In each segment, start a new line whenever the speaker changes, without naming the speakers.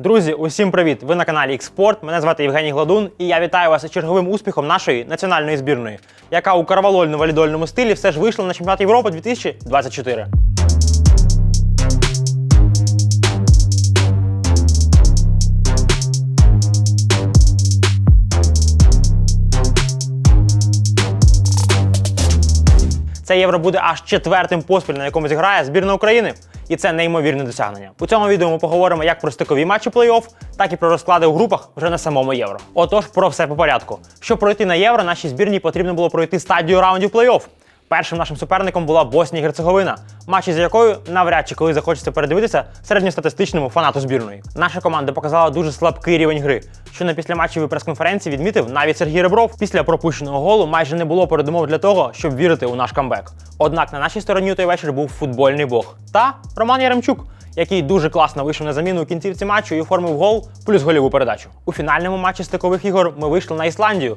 Друзі, усім привіт! Ви на каналі Експорт. Мене звати Євгеній Гладун, і я вітаю вас з черговим успіхом нашої національної збірної, яка у карвалольно-валідольному стилі все ж вийшла на чемпіонат Європи 2024. Це євро буде аж четвертим поспіль, на якому зіграє збірна України. І це неймовірне досягнення. У цьому відео ми поговоримо як про стикові матчі плей-офф, так і про розклади у групах вже на самому євро. Отож, про все по порядку. Щоб пройти на євро, нашій збірні потрібно було пройти стадію раундів плей-офф. Першим нашим суперником була Боснія і Герцеговина, матчі за якою навряд чи коли захочеться передивитися середньостатистичному фанату збірної. Наша команда показала дуже слабкий рівень гри, що на післяматчевій прес-конференції відмітив навіть Сергій Ребров. Після пропущеного голу майже не було передумов для того, щоб вірити у наш камбек. Однак на нашій стороні у той вечір був футбольний бог та Роман Яремчук. Який дуже класно вийшов на заміну у кінцівці матчу і оформив гол плюс гольову передачу. У фінальному матчі стикових ігор ми вийшли на Ісландію,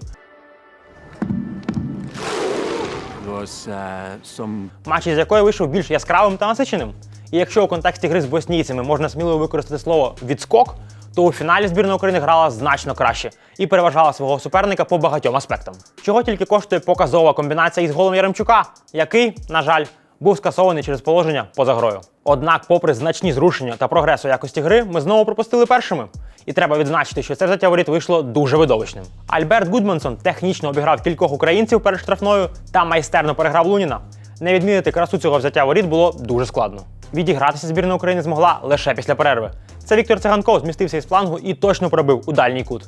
some
матч із якої вийшов більш яскравим та насиченим. І якщо у контексті гри з боснійцями можна сміливо використати слово відскок, то у фіналі збірна України грала значно краще і переважала свого суперника по багатьом аспектам. Чого тільки коштує показова комбінація із голом Яремчука, який, на жаль, був скасований через положення поза грою. Однак, попри значні зрушення та прогрес у якості гри, ми знову пропустили першими. І треба відзначити, що це взяття воріт вийшло дуже видовищним. Альберт Гудмансон технічно обіграв кількох українців перед штрафною та майстерно переграв Луніна. Не відмінити красу цього взяття воріт було дуже складно. Відігратися збірна України змогла лише після перерви. Це Віктор Циганков змістився із флангу і точно пробив у дальній кут.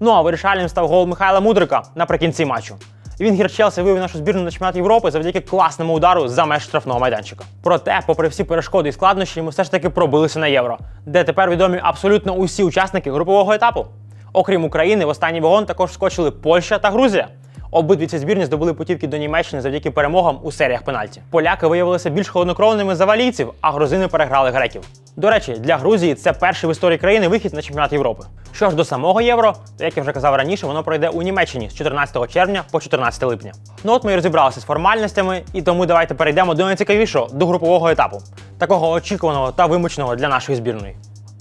Ну а вирішальним став гол Михайла Мудрика наприкінці матчу. Він Гірчелси вивів нашу збірну на чемпіонат Європи завдяки класному удару за меж штрафного майданчика. Проте, попри всі перешкоди і складнощі, ми все ж таки пробилися на євро, де тепер відомі абсолютно усі учасники групового етапу. Окрім України, в останній вагон також скочили Польща та Грузія. Обидві ці збірні здобули путівки до Німеччини завдяки перемогам у серіях пенальті. Поляки виявилися більш холоднокровними за валійців, а грузини переграли греків. До речі, для Грузії це перший в історії країни вихід на чемпіонат Європи. Що ж до самого євро, то як я вже казав раніше, воно пройде у Німеччині з 14 червня по 14 липня. Ну от ми і розібралися з формальностями, і тому давайте перейдемо до найцікавішого до групового етапу, такого очікуваного та вимученого для нашої збірної.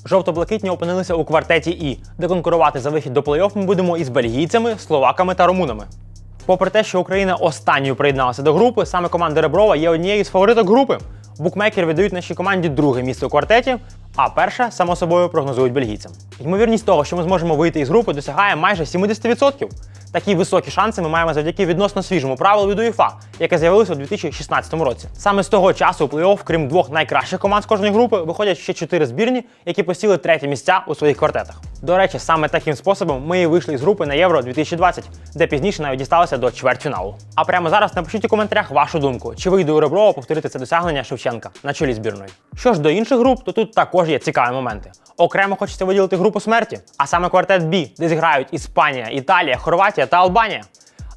Жовто-блакитні опинилися у квартеті І, де конкурувати за вихід до плей-офф ми будемо із бельгійцями, словаками та румунами. Попри те, що Україна останньою приєдналася до групи, саме команда Реброва є однією з фавориток групи. Букмекери віддають нашій команді друге місце у квартеті, а перше, само собою, прогнозують бельгійцям. Ймовірність того, що ми зможемо вийти із групи, досягає майже 70%. Такі високі шанси ми маємо завдяки відносно свіжому правилу від УЄФА, яке з'явилося у 2016 році. Саме з того часу у плей-офф, крім двох найкращих команд з кожної групи, виходять ще чотири збірні, які посіли треті місця у своїх квартетах. До речі, саме таким способом ми і вийшли з групи на Євро 2020, де пізніше навіть дісталися до чвертьфіналу. А прямо зараз напишіть у коментарях вашу думку, чи вийде у Реброва повторити це досягнення Шевченка на чолі збірної. Що ж до інших груп, то тут також є цікаві моменти. Окремо хочеться виділити групу смерті, а саме квартет Б, де зіграють Іспанія, Італія, Хорватія та Албанія.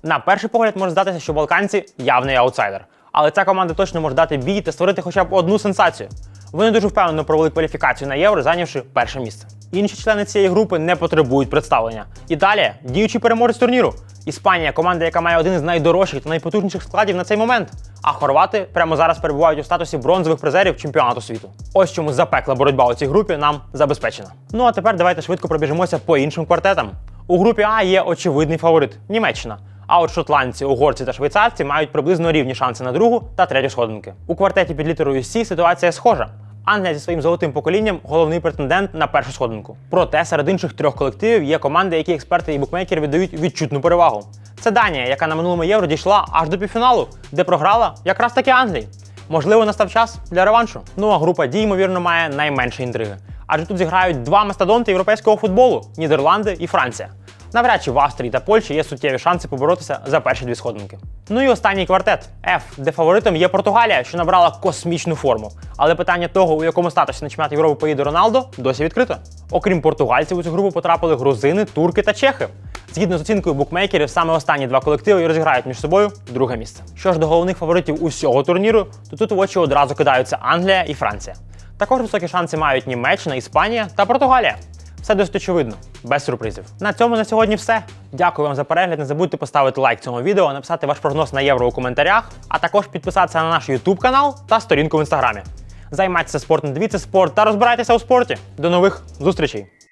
На перший погляд може здатися, що балканці явний аутсайдер. Але ця команда точно може дати бій та створити хоча б одну сенсацію. Вони дуже впевнено провели кваліфікацію на євро, зайнявши перше місце. Інші члени цієї групи не потребують представлення. Італія діючий переможець турніру. Іспанія команда, яка має один з найдорожчих та найпотужніших складів на цей момент. А хорвати прямо зараз перебувають у статусі бронзових призерів чемпіонату світу. Ось чому запекла боротьба у цій групі нам забезпечена. Ну а тепер давайте швидко пробіжимося по іншим квартетам. У групі А є очевидний фаворит Німеччина. А от шотландці, угорці та швейцарці мають приблизно рівні шанси на другу та третю сходинки. У квартеті під літерою Сі ситуація схожа. Англія зі своїм золотим поколінням головний претендент на першу сходинку. Проте серед інших трьох колективів є команди, які експерти і букмекери віддають відчутну перевагу. Це Данія, яка на минулому євро дійшла аж до півфіналу, де програла якраз таки Англії. Можливо, настав час для реваншу. Ну а група дій, ймовірно, має найменше інтриги. Адже тут зіграють два мастодонти європейського футболу Нідерланди і Франція. Навряд чи в Австрії та Польщі є суттєві шанси поборотися за перші дві сходинки. Ну і останній квартет F, де фаворитом є Португалія, що набрала космічну форму. Але питання того, у якому статусі на чемпіонат Європи поїде Роналдо, досі відкрито. Окрім португальців, у цю групу потрапили грузини, турки та чехи. Згідно з оцінкою букмекерів, саме останні два колективи розіграють між собою друге місце. Що ж до головних фаворитів усього турніру, то тут в очі одразу кидаються Англія і Франція. Також високі шанси мають Німеччина, Іспанія та Португалія. Все досить очевидно, без сюрпризів. На цьому на сьогодні все. Дякую вам за перегляд. Не забудьте поставити лайк цьому відео, написати ваш прогноз на євро у коментарях, а також підписатися на наш YouTube канал та сторінку в інстаграмі. Займайтеся спортом, дивіться спорт та розбирайтеся у спорті. До нових зустрічей!